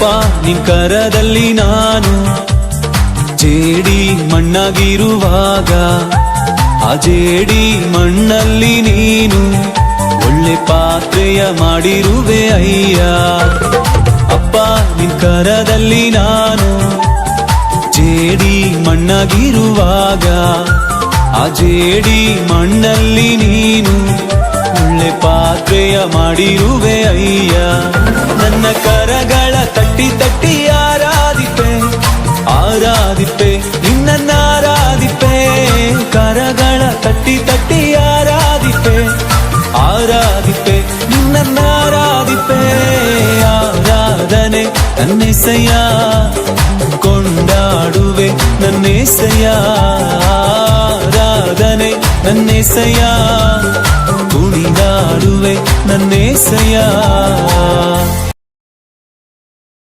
ಅಪ್ಪ ನಿನ್ ಕರದಲ್ಲಿ ನಾನು ಜೇಡಿ ಮಣ್ಣಾಗಿರುವಾಗ, ಆ ಜೇಡಿ ಮಣ್ಣಲ್ಲಿ ನೀನು ಒಳ್ಳೆ ಪಾತ್ರೆಯ ಮಾಡಿರುವೆ ಅಯ್ಯ. ಅಪ್ಪ, ನಿನ್ ಕರದಲ್ಲಿ ನಾನು ಜೇಡಿ ಮಣ್ಣಾಗಿರುವಾಗ, ಆ ಜೇಡಿ ಮಣ್ಣಲ್ಲಿ ನೀನು ಒಳ್ಳೆ ಪಾತ್ರೆಯ ಮಾಡಿರುವೆ ಅಯ್ಯ. ನನ್ನ ಕರಗಳ ತಟ್ಟಿ ತಟ್ಟಿ ಆರಾಧಿಪೆ ಆರಾಧಿಪೆ ನಿನ್ನ ಆರಾಧಿಪೆ. ಕರಗಳ ತಟ್ಟಿ ತಟ್ಟಿ ಆರಾಧಿಪೆ ಆರಾಧಿಪೆ ನಿನ್ನ ಆರಾಧಿಪೆ. ಆರಾಧನೆ ನನ್ನೆಸೆಯ ಕೊಂಡಾಡುವೆ ನನ್ನೆಸೆಯ ಆರಾಧನೆ ನನ್ನೆಸೆಯ ಕುಣಿದಾಡುವೆ ನನ್ನೆಸೆಯ